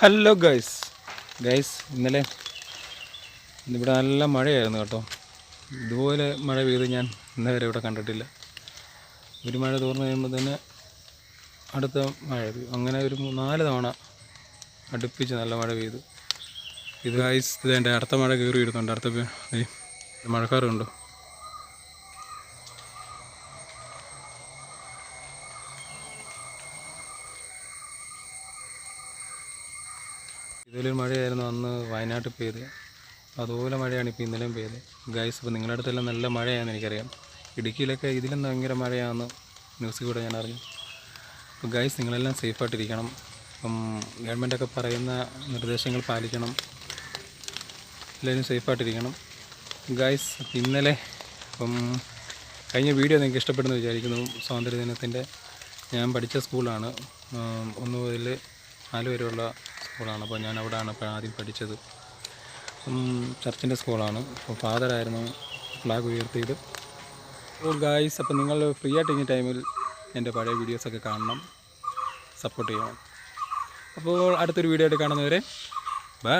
Hello guys guys ഇന്നലെ ഇവിടെ നല്ല മഴയായിരുന്നു കേട്ടോ. ഇതുപോലെ മഴ പെയ്ത് ഞാൻ ഇന്നേ വരെ ഇവിടെ കണ്ടിട്ടില്ല. ഒരു മഴ തോർന്നു കഴിയുമ്പോൾ തന്നെ അടുത്ത മഴ പെയ്തു അങ്ങനെ ഒരു നാല് തവണ അടുപ്പിച്ച് നല്ല മഴ പെയ്തു. ഇത് ഗൈസ് ഇത് എന്റെ അടുത്ത മഴ കയറി വരുന്നുണ്ട് അടുത്ത മഴക്കാറുണ്ടോ? ഇതിലൊരു മഴയായിരുന്നു അന്ന് വയനാട്ടിൽ പെയ്ത്. അതുപോലെ മഴയാണ് ഇപ്പോൾ ഇന്നലെയും പെയ്ത്. ഗൈസ് ഇപ്പോൾ നിങ്ങളുടെ അടുത്തെല്ലാം നല്ല മഴയാണെന്ന് എനിക്കറിയാം. ഇടുക്കിയിലൊക്കെ ഇതിലും ഭയങ്കര മഴയാണെന്ന് ന്യൂസിൽ കൂടെ ഞാൻ അറിഞ്ഞു. അപ്പോൾ ഗൈസ് നിങ്ങളെല്ലാം സേഫായിട്ടിരിക്കണം അപ്പം ഗവൺമെന്റൊക്കെ പറയുന്ന നിർദ്ദേശങ്ങൾ പാലിക്കണം. എല്ലാവരും സേഫായിട്ടിരിക്കണം ഗൈസ് ഇന്നലെ അപ്പം കഴിഞ്ഞ വീഡിയോ നിങ്ങൾക്ക് ഇഷ്ടപ്പെടുന്നു വിചാരിക്കുന്നു. സ്വാതന്ത്ര്യദിനത്തിന്റെ ഞാൻ പഠിച്ച സ്കൂളാണ് ഒന്ന് മുതൽ നാല് വരെയുള്ള സ്കൂളാണ്. അപ്പോൾ ഞാൻ അവിടെയാണ് അപ്പോൾ ആദ്യം പഠിച്ചത്. ചർച്ചിന്റെ സ്കൂളാണ്. അപ്പോൾ ഫാദറായിരുന്നു ഫ്ലാഗ് ഉയർത്തിയത്. അപ്പോൾ ഗായ്സ് അപ്പോൾ നിങ്ങൾ ഫ്രീ ആയിട്ട് ഈ ടൈമിൽ എന്റെ പഴയ വീഡിയോസൊക്കെ കാണണം. സപ്പോർട്ട് ചെയ്യണം. അപ്പോൾ അടുത്തൊരു വീഡിയോ ആയിട്ട് കാണുന്നവരെ ബൈ